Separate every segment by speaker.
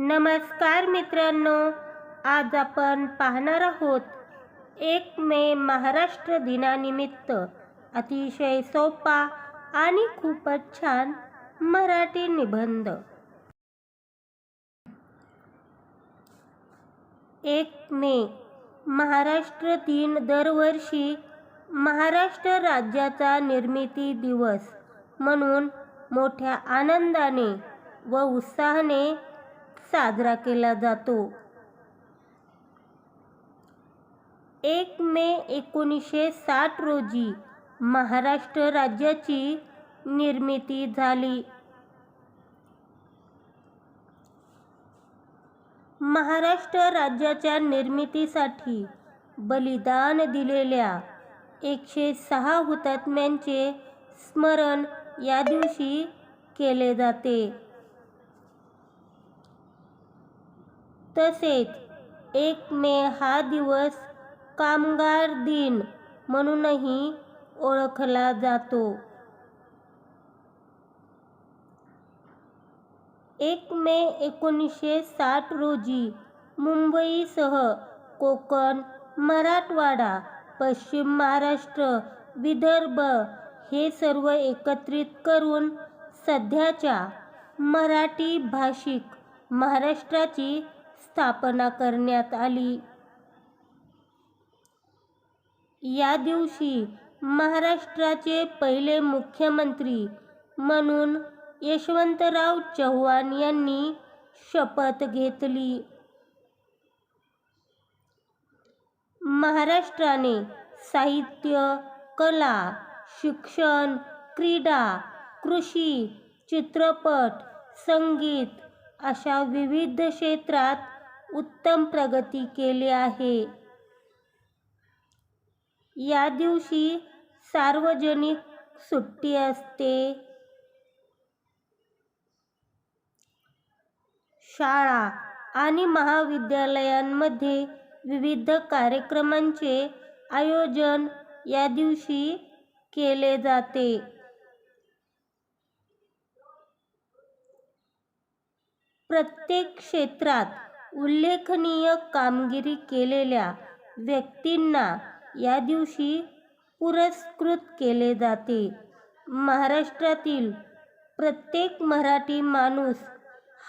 Speaker 1: नमस्कार मित्रांनो आज आपण पाहणार आहोत एक मे महाराष्ट्र दिनानिमित्त. अतिशय सोपा आणि खूपच छान मराठी निबंध. एक मे महाराष्ट्र दिन दरवर्षी महाराष्ट्र राज्याचा निर्मिती दिवस म्हणून मोठ्या आनंदाने व उत्साहाने साजरा केला जातो. एक मे एकोणीसशे साठ रोजी महाराष्ट्र राज्याची निर्मिती झाली. महाराष्ट्र राज्याच्या निर्मितीसाठी बलिदान दिलेल्या एकशे सहा हुतात्म्यांचे स्मरण या दिवशी केले जाते. तसेच एक मे हा दिवस कामगार दिन म्हणूनही ओळखला जातो. एक मे एकोणीसशे साठ रोजी मुंबईसह कोकण मराठवाडा पश्चिम महाराष्ट्र विदर्भ हे सर्व एकत्रित करून सध्याच्या मराठी भाषिक महाराष्ट्राची स्थापना करण्यात आली. या दिवशी महाराष्ट्राचे पहिले मुख्यमंत्री म्हणून यशवंतराव चव्हाण यांनी शपथ घेतली. महाराष्ट्राने साहित्य कला शिक्षण क्रीडा कृषी चित्रपट संगीत अशा विविध क्षेत्रात उत्तम प्रगती केली आहे. या दिवशी सार्वजनिक सुट्टी असते. शाळा आणि महाविद्यालयांमध्ये विविध कार्यक्रमांचे आयोजन या दिवशी केले जाते. प्रत्येक क्षेत्रात उल्लेखनीय कामगिरी केलेल्या व्यक्तींना या दिवशी पुरस्कृत केले जाते. महाराष्ट्रातील प्रत्येक मराठी माणूस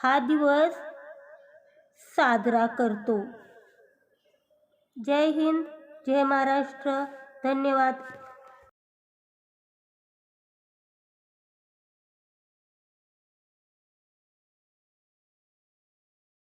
Speaker 1: हा दिवस साजरा करतो. जय हिंद जय महाराष्ट्र. धन्यवाद.